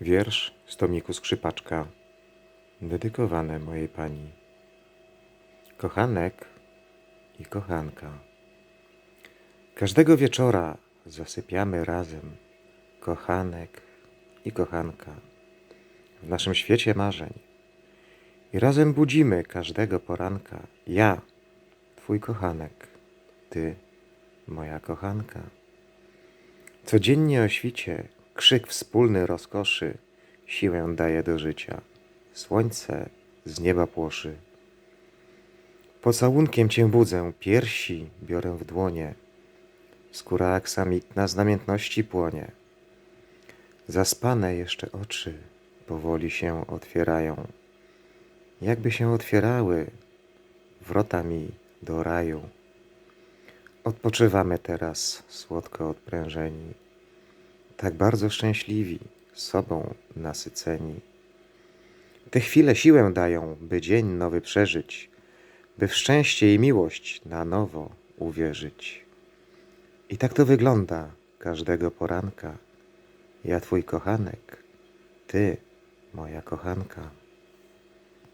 Wiersz z tomiku Skrzypaczka, dedykowane mojej pani. Kochanek i kochanka. Każdego wieczora zasypiamy razem, kochanek i kochanka, w naszym świecie marzeń. I razem budzimy każdego poranka, ja, twój kochanek, ty, moja kochanka. Codziennie o świcie krzyk wspólny rozkoszy siłę daje do życia. Słońce z nieba płoszy. Pocałunkiem cię budzę, piersi biorę w dłonie. Skóra aksamitna z namiętności płonie. Zaspane jeszcze oczy powoli się otwierają. Jakby się otwierały wrotami do raju. Odpoczywamy teraz, słodko odprężeni, tak bardzo szczęśliwi, sobą nasyceni. Te chwile siłę dają, by dzień nowy przeżyć, by w szczęście i miłość na nowo uwierzyć. I tak to wygląda każdego poranka. Ja twój kochanek, ty moja kochanka.